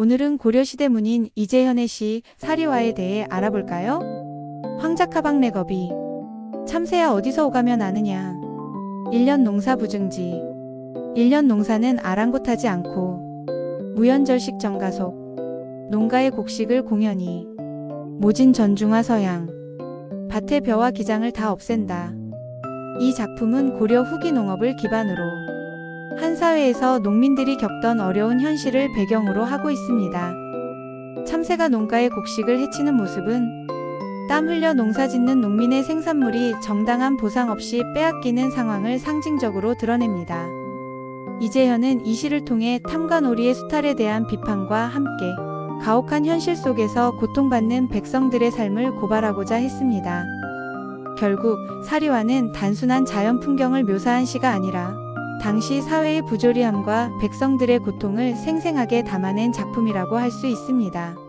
오늘은 고려시대 문인 이재현의 시 사리와에 대해 알아볼까요? 황자카박내겁이 참새야 어디서 오가면 아느냐. 1년 농사 부증지 1년 농사는 아랑곳하지 않고 무연절식 정가속 농가의 곡식을 공연히 모진 전중화 서양 밭의 벼와 기장을 다 없앤다. 이 작품은 고려 후기 농업을 기반으로 한 사회에서 농민들이 겪던 어려운 현실을 배경으로 하고 있습니다. 참새가 농가의 곡식을 해치는 모습은 땀 흘려 농사 짓는 농민의 생산물이 정당한 보상 없이 빼앗기는 상황을 상징적으로 드러냅니다. 이재현은 이 시를 통해 탐관오리의 수탈에 대한 비판과 함께 가혹한 현실 속에서 고통받는 백성들의 삶을 고발하고자 했습니다. 결국 사리와는 단순한 자연 풍경을 묘사한 시가 아니라 당시 사회의 부조리함과 백성들의 고통을 생생하게 담아낸 작품이라고 할 수 있습니다.